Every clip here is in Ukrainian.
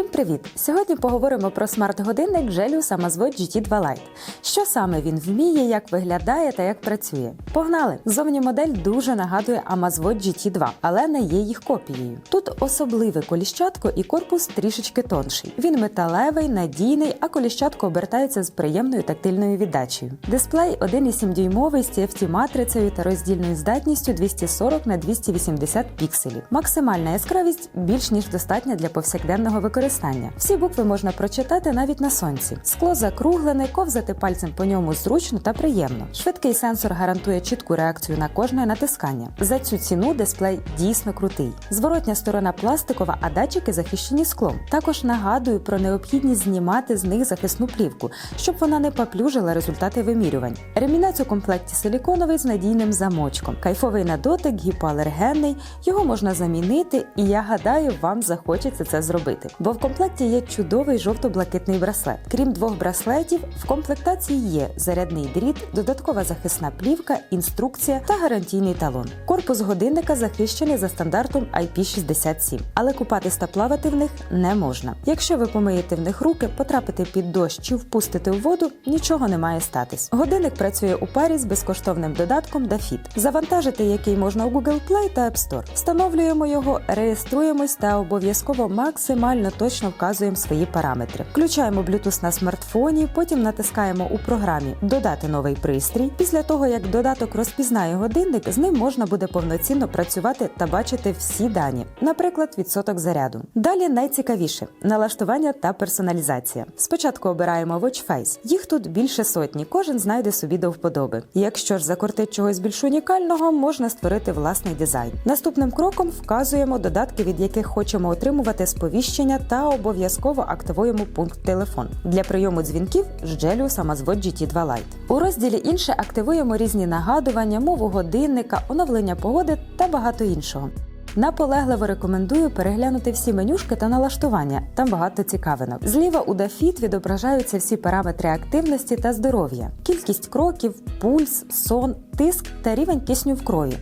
Всім привіт! Сьогодні поговоримо про смарт-годинник Gelius Amazvolt GT2 Lite. Що саме він вміє, як виглядає та як працює. Погнали! Зовні модель дуже нагадує Amazvolt GT2, але не є їх копією. Тут особливе коліщатко і корпус трішечки тонший. Він металевий, надійний, а коліщатко обертається з приємною тактильною віддачею. Дисплей 1,7 дюймовий з TFT матрицею та роздільною здатністю 240 на 280 пікселів. Максимальна яскравість більш ніж достатня для повсякденного використання. Всі букви можна прочитати навіть на сонці. Скло закруглене, ковзати пальцем по ньому зручно та приємно. Швидкий сенсор гарантує чітку реакцію на кожне натискання. За цю ціну дисплей дійсно крутий. Зворотня сторона пластикова, а датчики захищені склом. Також нагадую про необхідність знімати з них захисну плівку, щоб вона не поплюжила результати вимірювань. Ремінець у комплекті силіконовий з надійним замочком. Кайфовий на дотик, гіпоалергенний. Його можна замінити, і я гадаю, вам захочеться це зробити. Бо в комплекті є чудовий жовто-блакитний браслет. Крім двох браслетів, в комплектації є зарядний дріт, додаткова захисна плівка, інструкція та гарантійний талон. Корпус годинника захищений за стандартом IP67, але купатись та плавати в них не можна. Якщо ви помиєте в них руки, потрапите під дощ чи впустите у воду, нічого не має статись. Годинник працює у парі з безкоштовним додатком DaFit, завантажити який можна у Google Play та App Store. Встановлюємо його, реєструємось та обов'язково максимально точно вказуємо свої параметри. Включаємо Bluetooth на смартфоні, потім натискаємо у програмі Додати новий пристрій. Після того, як додаток розпізнає годинник, з ним можна буде повноцінно працювати та бачити всі дані, наприклад, відсоток заряду. Далі найцікавіше налаштування та персоналізація. Спочатку обираємо Watch Face. Їх тут більше сотні, кожен знайде собі до вподоби. Якщо ж закортить чогось більш унікального, можна створити власний дизайн. Наступним кроком вказуємо додатки, від яких хочемо отримувати сповіщення та обов'язково активуємо пункт телефон для прийому дзвінків з Gelius Amazvolt GT2 Lite. У розділі інше активуємо різні нагадування, мову годинника, оновлення погоди та багато іншого. Наполегливо рекомендую переглянути всі менюшки та налаштування. Там багато цікавинок. Зліва у Дафіт відображаються всі параметри активності та здоров'я, кількість кроків, пульс, сон, тиск та рівень кисню в крові.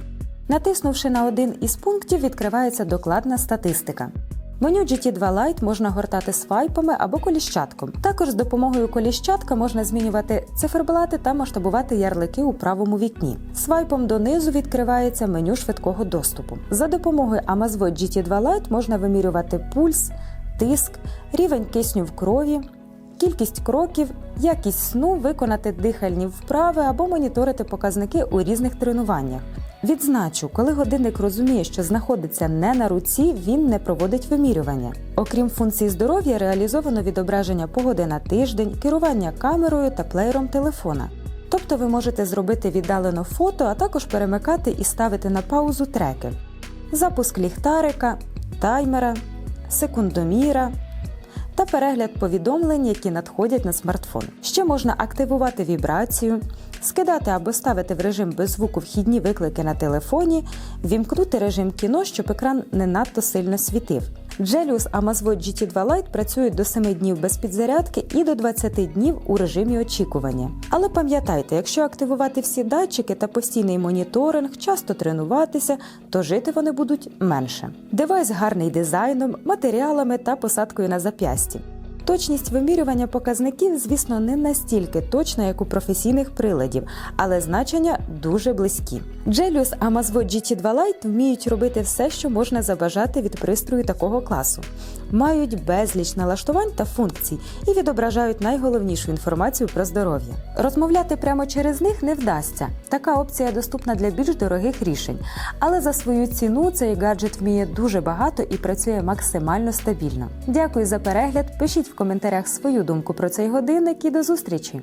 Натиснувши на один із пунктів, відкривається докладна статистика. Меню GT2 Lite можна гортати свайпами або коліщатком. Також з допомогою коліщатка можна змінювати циферблати та масштабувати ярлики у правому вікні. Свайпом донизу відкривається меню швидкого доступу. За допомогою Amazvolt GT2 Lite можна вимірювати пульс, тиск, рівень кисню в крові, кількість кроків, якість сну, виконати дихальні вправи або моніторити показники у різних тренуваннях. Відзначу, коли годинник розуміє, що знаходиться не на руці, він не проводить вимірювання. Окрім функцій здоров'я, реалізовано відображення погоди на тиждень, керування камерою та плеєром телефона. Тобто ви можете зробити віддалено фото, а також перемикати і ставити на паузу треки, запуск ліхтарика, таймера, секундоміра та перегляд повідомлень, які надходять на смартфон. Ще можна активувати вібрацію, скидати або ставити в режим без звуку вхідні виклики на телефоні, вімкнути режим кіно, щоб екран не надто сильно світив. Gelius Amazvolt GT2 Lite працюють до 7 днів без підзарядки і до 20 днів у режимі очікування. Але пам'ятайте, якщо активувати всі датчики та постійний моніторинг, часто тренуватися, то жити вони будуть менше. Девайс гарний дизайном, матеріалами та посадкою на зап'ясті. Точність вимірювання показників, звісно, не настільки точна, як у професійних приладів, але значення дуже близькі. Gelius Amazvolt GT2 Lite вміють робити все, що можна забажати від пристрою такого класу. Мають безліч налаштувань та функцій і відображають найголовнішу інформацію про здоров'я. Розмовляти прямо через них не вдасться. Така опція доступна для більш дорогих рішень, але за свою ціну цей гаджет вміє дуже багато і працює максимально стабільно. Дякую за перегляд. Пишіть в коментарях свою думку про цей годинник і до зустрічі!